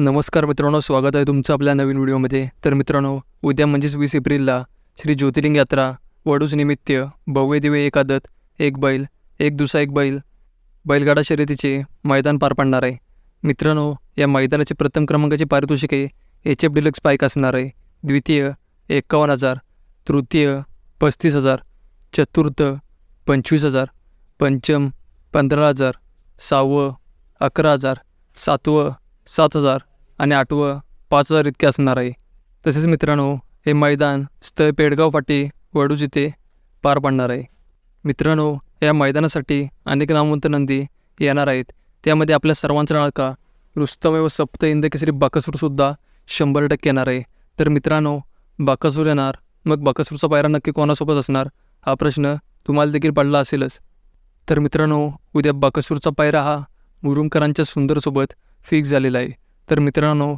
नमस्कार मित्रांनो स्वागत आहे तुमचं आपल्या नवीन व्हिडिओमध्ये. तर मित्रांनो उद्या म्हणजेच वीस एप्रिलला श्री ज्योतिर्लिंग यात्रा वडूज निमित्त भव्य दिवे एकादत एक बैल एक दुसरा एक बैल बैलगाडा शर्यतीचे मैदान पार पाडणार आहे. मित्रांनो या मैदानाचे प्रथम क्रमांकाचे पारितोषिके एच एफ डिलक्स बाईक असणार आहे. द्वितीय एकावन्न हजार. तृतीय पस्तीस हजार. चतुर्थ पंचवीस हजार. पंचम पंधरा हजार. सहावं अकरा हजार. सातवं सात हजार. आणि आठवं पाच हजार इतके असणार आहे. तसेच मित्रांनो हे मैदान स्थळ पेडगाव फाटी वडूज इथे पार पडणार आहे. मित्रांनो या मैदानासाठी अनेक नामवंत नंदी येणार आहेत. त्यामध्ये आपल्या सर्वांचा नाळका रुस्तम व सप्त इंद केसरी बाकासूरसुद्धा शंभर टक्के येणार आहे. तर मित्रांनो बाकासूर येणार मग बाकासूरचा पायरा नक्की कोणासोबत असणार? हा प्रश्न तुम्हाला देखील पडला असेलच. तर मित्रांनो उद्या बाकासूरचा पायरा हा मुरुमकरांच्या सुंदरसोबत फिक्स झालेला आहे. तर मित्रांनो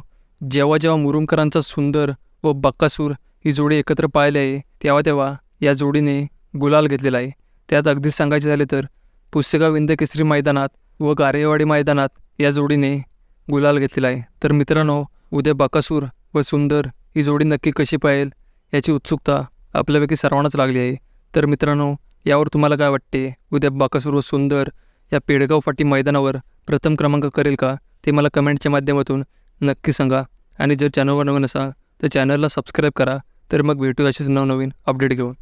जेव्हा जेव्हा मुरुमकरांचा सुंदर व बक्कासूर ही जोडी एकत्र पाहिली आहे तेव्हा तेव्हा या जोडीने गुलाल घेतलेला आहे. त्यात अगदीच सांगायचे झाले तर पुस्तकाविंद विंद केसरी मैदानात व गारेवाडी मैदानात या जोडीने गुलाल घेतलेला आहे. तर मित्रांनो उद्या बकासूर व सुंदर ही जोडी नक्की कशी पाहिल याची उत्सुकता आपल्यापैकी सर्वांनाच लागली आहे. तर मित्रांनो यावर तुम्हाला काय वाटते? उद्या बाकासूर व सुंदर या पेडगाव फाटी मैदानावर प्रथम क्रमांक करेल का ते मला कमेंटच्या माध्यमातून नक्की सांगा. आणि जर चॅनलवर नवीन असाल तर चॅनलला सबस्क्राईब करा. तर मग भेटू असेच नवनवीन अपडेट घेऊन.